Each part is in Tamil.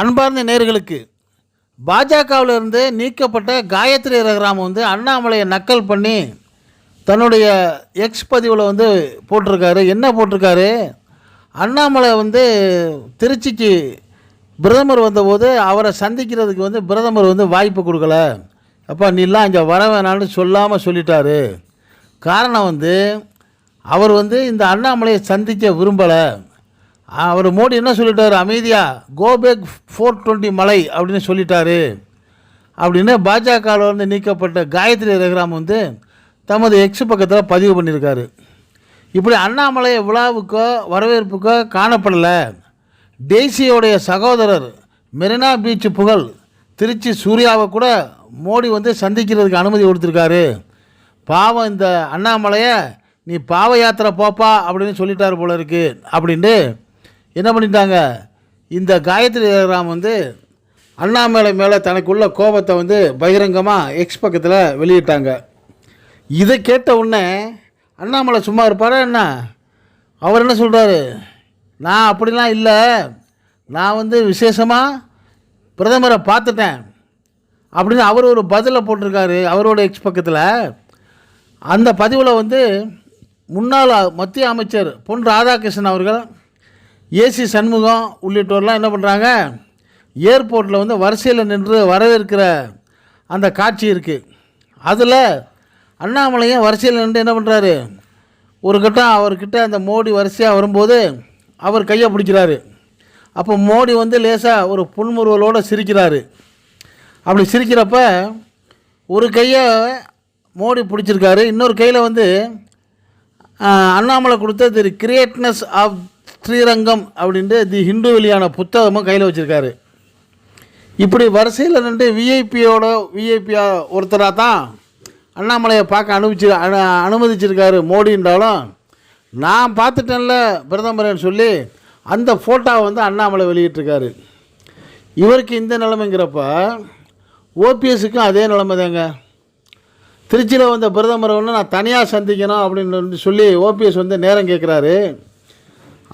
அன்பார்ந்த நேர்களுக்கு பாஜகவிலிருந்து நீக்கப்பட்ட காயத்ரி ரகுராம் வந்து அண்ணாமலையை நக்கல் பண்ணி தன்னுடைய எக்ஸ் பதிவில் வந்து போட்டிருக்காரு. என்ன போட்டிருக்காரு? அண்ணாமலை வந்து திருச்சிக்கு பிரதமர் வந்தபோது அவரை சந்திக்கிறதுக்கு வந்து பிரதமர் வந்து வாய்ப்பு கொடுக்கல. அப்பா நீலாம் இங்கே வர வேணாம்னு சொல்லாமல் சொல்லிட்டாரு. காரணம் வந்து அவர் வந்து இந்த அண்ணாமலையை சந்திக்க விரும்பலை. அவர் மோடி என்ன சொல்லிட்டார்? அமைதியாக கோபேக் ஃபோர் டுவெண்ட்டி மலை அப்படின்னு சொல்லிட்டாரு. அப்படின்னு பாஜகவில் வந்து நீக்கப்பட்ட காயத்ரி ரகுராம் வந்து தமது எக்ஸ் பக்கத்தில் பதிவு பண்ணியிருக்காரு. இப்படி அண்ணாமலை விழாவுக்கோ வரவேற்புக்கோ காணப்படலை. டெய்ஸியோடைய சகோதரர் மெரினா பீச் புகழ் திருச்சி சூர்யாவை கூட மோடி வந்து சந்திக்கிறதுக்கு அனுமதி கொடுத்துருக்காரு. பாவம் இந்த அண்ணாமலையை நீ பாவ யாத்திரை போப்பா அப்படின்னு சொல்லிட்டாரு போல இருக்குது அப்படின்ட்டு என்ன பண்ணிட்டாங்க? இந்த காயத்ரி ராம் வந்து அண்ணாமலை மேலே தனக்குள்ள கோபத்தை வந்து பகிரங்கமாக எக்ஸ் பக்கத்தில் வெளியிட்டாங்க. இதை கேட்ட உடனே அண்ணாமலை சும்மா இருப்பாரா என்ன? அவர் என்ன சொல்கிறாரு நான் அப்படிலாம் இல்லை. நான் வந்து விசேஷமாக பிரதமரை பார்த்துட்டேன். அப்படின்னு அவர் ஒரு பதிலை போட்டிருக்காரு அவரோட எக்ஸ் பக்கத்தில். அந்த பதிவில் வந்து முன்னாள் மத்திய அமைச்சர் பொன் ராதாகிருஷ்ணன் அவர்கள் ஏசி சண்முகம் உள்ளிட்டோர்லாம் என்ன பண்ணுறாங்க ஏர்போர்ட்டில் வந்து வரிசையில் நின்று வரவேற்கிற அந்த காட்சி இருக்குது அதில் அண்ணாமலையும் வரிசையில் நின்று என்ன பண்ணுறாரு ஒரு கட்டம் அவர்கிட்ட அந்த மோடி வரிசையாக வரும்போது அவர் கையை பிடிக்கிறாரு. அப்போ மோடி வந்து லேசாக ஒரு புன்முறுவலோடு சிரிக்கிறாரு. அப்படி சிரிக்கிறப்ப ஒரு கையை மோடி பிடிச்சிருக்காரு. இன்னொரு கையில் வந்து அண்ணாமலை கொடுத்த தி கிரியேட்னஸ் ஆஃப் ஸ்ரீரங்கம் அப்படின்ட்டு தி ஹிந்து வெளியான புத்தகமும் கையில் வச்சுருக்காரு. இப்படி வரிசையில் நின்று விஐபியோட விஐபியா ஒருத்தராக தான் அண்ணாமலையை பார்க்க அனுப்பிச்சு அனு அனுமதிச்சிருக்காரு மோடின்றாலும் நான் பார்த்துட்டேன்ல பிரதமர்னு சொல்லி அந்த ஃபோட்டோவை வந்து அண்ணாமலை வெளியிட்டிருக்காரு. இவருக்கு இந்த நிலைமைங்கிறப்ப ஓபிஎஸ்க்கும் அதே நிலைமை தாங்க. திருச்சியில் வந்த பிரதமரை வந்து நான் தனியாக சந்திக்கணும் அப்படின்னு சொல்லி ஓபிஎஸ் வந்து நேரம் கேட்குறாரு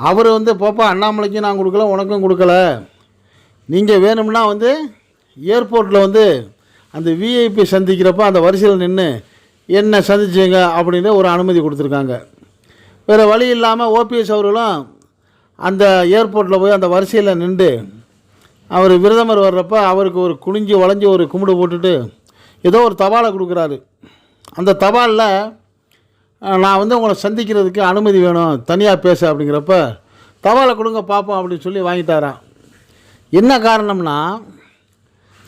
அவர் வந்து போப்பா அண்ணாமலைக்கும் நான் கொடுக்கல உனக்கும் கொடுக்கல. நீங்கள் வேணும்னா வந்து ஏர்போர்ட்டில் வந்து அந்த விஐபி சந்திக்கிறப்ப அந்த வரிசையில் நின்று என்ன சந்திச்சிங்க? அப்படின்னு ஒரு அனுமதி கொடுத்துருக்காங்க. வேறு வழி இல்லாமல் ஓபிஎஸ் அவர்களும் அந்த ஏர்போர்ட்டில் போய் அந்த வரிசையில் நின்று அவர் பிரதமர் வர்றப்ப அவருக்கு ஒரு குனிஞ்சு வளைஞ்சு ஒரு கும்பிடு போட்டுட்டு ஏதோ ஒரு தபாலை கொடுக்குறாரு. அந்த தபாலில் நான் வந்து உங்களை சந்திக்கிறதுக்கு அனுமதி வேணும். தனியாக பேச அப்படிங்கிறப்ப தவாலை கொடுங்க பார்ப்போம் அப்படின்னு சொல்லி வாங்கிட்டாரான் என்ன காரணம்னா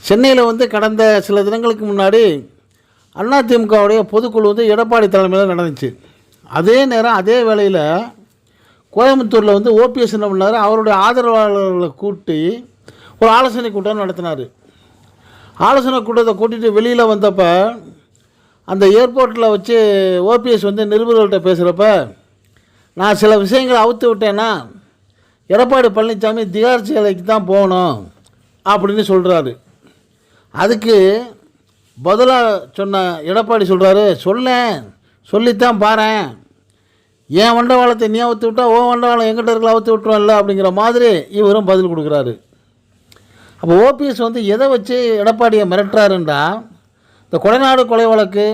சென்னையில் வந்து கடந்த சில தினங்களுக்கு முன்னாடி அதிமுகவுடைய பொதுக்குழு வந்து எடப்பாடி தலைமையில் நடந்துச்சு. அதே நேரம் அதே வேளையில் கோயம்புத்தூரில் வந்து ஓபிஎஸ் என்ன பண்ணார்? அவருடைய ஆதரவாளர்களை கூட்டி ஒரு ஆலோசனை கூட்டம் நடத்தினார். ஆலோசனை கூட்டத்தை கூட்டிகிட்டு வெளியில் வந்தப்போ அந்த ஏர்போர்ட்டில் வச்சு ஓபிஎஸ் வந்து நிருபர்கள்ட்ட பேசுகிறப்ப நான் சில விஷயங்களை அவுத்து விட்டேன்னா எடப்பாடி பழனிசாமி திகார் சிலைக்கு தான் போகணும் அப்படின்னு சொல்கிறாரு அதுக்கு பதிலாக சொன்ன எடப்பாடி சொல்கிறாரு சொல்லேன் சொல்லித்தான் பாரேன். என் வண்டவாளத்தை நீ அவுத்து விட்டா ஓ வண்டவாளம் எங்கிட்ட இருக்கல அவுத்து விட்டுருவோம்ல அப்படிங்கிற மாதிரி இவரும் பதில் கொடுக்குறாரு. அப்போ ஓபிஎஸ் வந்து எதை வச்சு எடப்பாடியை மிரட்டுறாருன்றா இந்த கொலைநாடு கொலை வழக்கு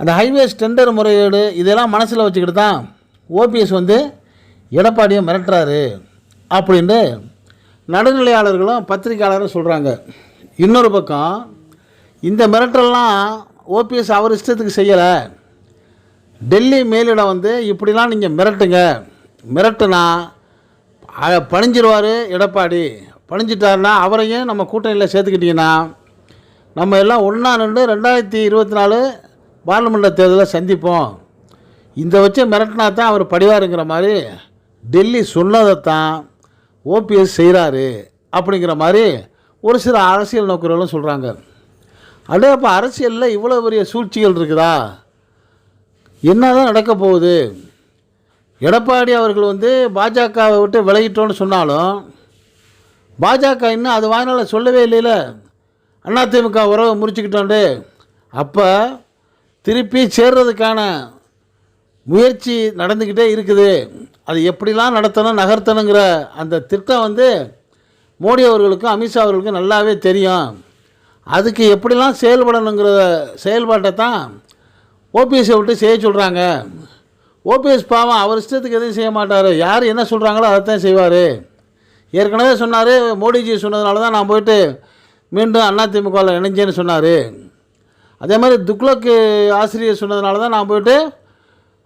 அந்த ஹைவேஸ் டெண்டர் முறையீடு இதெல்லாம் மனசில் வச்சுக்கிட்டு தான் ஓபிஎஸ் வந்து எடப்பாடியை மிரட்டுறாரு அப்படின்ட்டு நடுநிலையாளர்களும் பத்திரிக்கையாளரும் சொல்கிறாங்க இன்னொரு பக்கம் இந்த மிரட்டல்லாம் ஓபிஎஸ் அவர் இஷ்டத்துக்கு செய்யலை. டெல்லி மேலிடம் வந்து இப்படிலாம் நீங்கள் மிரட்டுங்க. மிரட்டுனா பணிஞ்சிருவார் எடப்பாடி. பணிஞ்சிட்டாருன்னா அவரையும் நம்ம கூட்டணியில் சேர்த்துக்கிட்டிங்கன்னா நம்ம எல்லாம் ஒன்றா நின்று ரெண்டாயிரத்தி இருபத்தி நாலு பார்லிமெண்ட் தேர்தலில் சந்திப்போம். இந்த வச்சு மிரட்டினா தான் அவர் படிவாருங்கிற மாதிரி டெல்லி சொன்னதைத்தான் ஓபிஎஸ் செய்கிறாரு அப்படிங்கிற மாதிரி ஒரு சில அரசியல் நோக்கர்களும் சொல்கிறாங்க அடே அப்போ அரசியலில் இவ்வளோ பெரிய சூழ்ச்சிகள் இருக்குதா? என்னதான் நடக்க போகுது? எடப்பாடி அவர்கள் வந்து பாஜகவை விட்டு விலகிட்டோன்னு சொன்னாலும் பாஜக இன்னும் அது வாயினால் சொல்லவே இல்லைல்ல அதிமுக உறவை முறிச்சுக்கிட்டோண்டு அப்போ திருப்பி சேர்றதுக்கான முயற்சி நடந்துக்கிட்டே இருக்குது. அது எப்படிலாம் நடத்தணும் நகர்த்தணுங்கிற அந்த திட்டம் வந்து மோடி அவர்களுக்கும் அமித்ஷா அவர்களுக்கும் நல்லாவே தெரியும். அதுக்கு எப்படிலாம் செயல்படணுங்கிற செயல்பாட்டை தான் ஓபிஎஸ்ஸை விட்டு செய்ய சொல்கிறாங்க ஓபிஎஸ் பாவம் அவர் இஷ்டத்துக்கு எதுவும் செய்ய மாட்டார். யார் என்ன சொல்கிறாங்களோ அதை தான் செய்வார். ஏற்கனவே சொன்னார் மோடிஜி சொன்னதுனால தான் நான் போயிட்டு மீண்டும் அதிமுகவில் இணைஞ்சேன்னு சொன்னார். அதே மாதிரி துக்ளக்கு ஆசிரியர் சொன்னதுனால தான் நான் போயிட்டு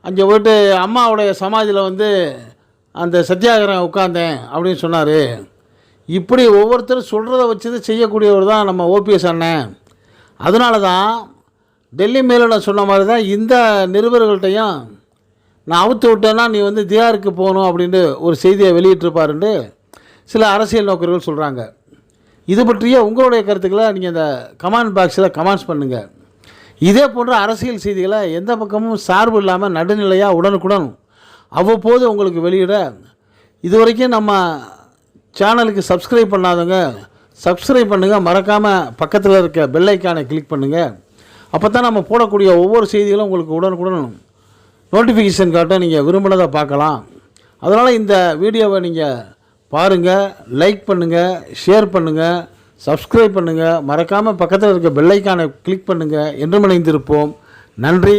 அங்கே போயிட்டு அம்மாவுடைய சமாதியில் வந்து அந்த சத்தியாகிரகம் உட்காந்தேன் அப்படின்னு சொன்னார். இப்படி ஒவ்வொருத்தரும் சொல்கிறத வச்சது செய்யக்கூடியவர் தான் நம்ம ஓபிஎஸ் அண்ணன். அதனால தான் டெல்லி மேலிடம் சொன்ன மாதிரி தான் இந்த நிருபர்கள்ட்டையும் நான் அவுத்து விட்டேன்னா நீ வந்து தியாருக்கு போகணும் அப்படின்ட்டு ஒரு செய்தியை வெளியிட்டிருப்பாருன்ட்டு சில அரசியல் நோக்கர்கள் சொல்கிறாங்க இது பற்றிய உங்களுடைய கருத்துக்களை நீங்கள் இந்த கமெண்ட் பாக்ஸில் கமெண்ட்ஸ் பண்ணுங்கள் இதே போன்ற அரசியல் செய்திகளை எந்த பக்கமும் சார்பு இல்லாமல் நடுநிலையாக உடனுக்குடன் அவ்வப்போது உங்களுக்கு வெளியிட இது வரைக்கும் நம்ம சேனலுக்கு சப்ஸ்கிரைப் பண்ணாதவங்க சப்ஸ்கிரைப் பண்ணுங்கள் மறக்காமல் பக்கத்தில் இருக்க பெல்லைக்கானை கிளிக் பண்ணுங்கள் அப்போ தான் நம்ம போடக்கூடிய ஒவ்வொரு செய்திகளும் உங்களுக்கு உடனுக்குடன் நோட்டிஃபிகேஷன் காட்ட நீங்கள் விரும்பினதை பார்க்கலாம். அதனால் இந்த வீடியோவை நீங்கள் பாருங்கள் லைக் பண்ணுங்கள் ஷேர் பண்ணுங்கள் சப்ஸ்கிரைப் பண்ணுங்கள் மறக்காமல் பக்கத்தில் இருக்க பெல் கிளிக் பண்ணுங்கள் என்றும் இணைந்திருப்போம். நன்றி